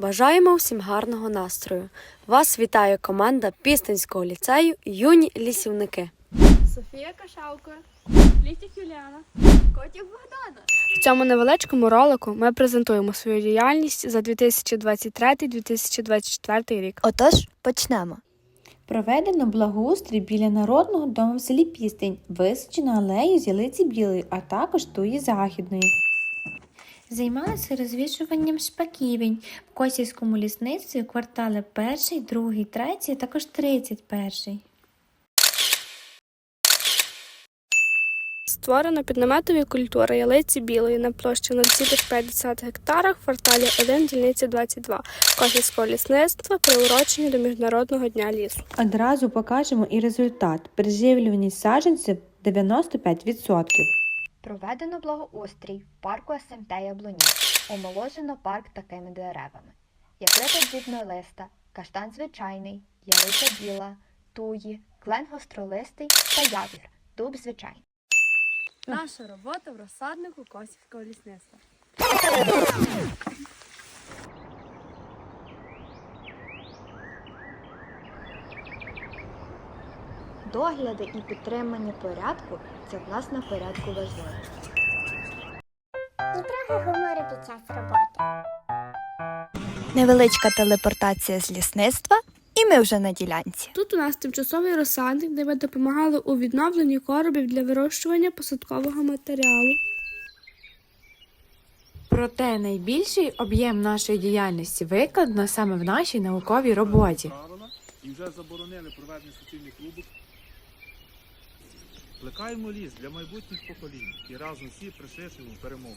Бажаємо всім гарного настрою. Вас вітає команда Пістинського ліцею Юні лісівники. Софія Кашалко, Літік Юліана, Котів Богдана. В цьому невеличкому ролику ми презентуємо свою діяльність за 2023-2024 рік. Отож, почнемо. Проведено благоустрій біля народного дому в селі Пістень, висаджено алею з ялиці білої, а також туї західної. Займалися розвішуванням шпаківень в Косівському лісництві квартали 1, 2, 3, а також 31. Створено піднаметові культури ялиці білої на площі 0,5 гектара в кварталі 1 дільниці 22 Косівського лісництва приурочені до Міжнародного дня лісу. Одразу покажемо і результат. Приживлюваність саджанців 95%. Проведено благоустрій в парку СМТ Яблуні. Омоложено парк такими деревами. Якрита дрібнолиста, каштан звичайний, ялиця біла, туї, клен гостролистий та явір, дуб звичайний. Наша робота в розсаднику Косівського лісництва. Догляди і підтримання порядку це власне порядку важливо. І трохи гумору під час роботи. Невеличка телепортація з лісництва, і ми вже на ділянці. Тут у нас тимчасовий розсадник, де ми допомагали у відновленні коробів для вирощування посадкового матеріалу. Проте найбільший об'єм нашої діяльності викладено саме в нашій науковій роботі. і вже заборонили проведення суцільних рубок. Плекаємо ліс для майбутніх поколінь і разом всі пришвидшуємо перемогу.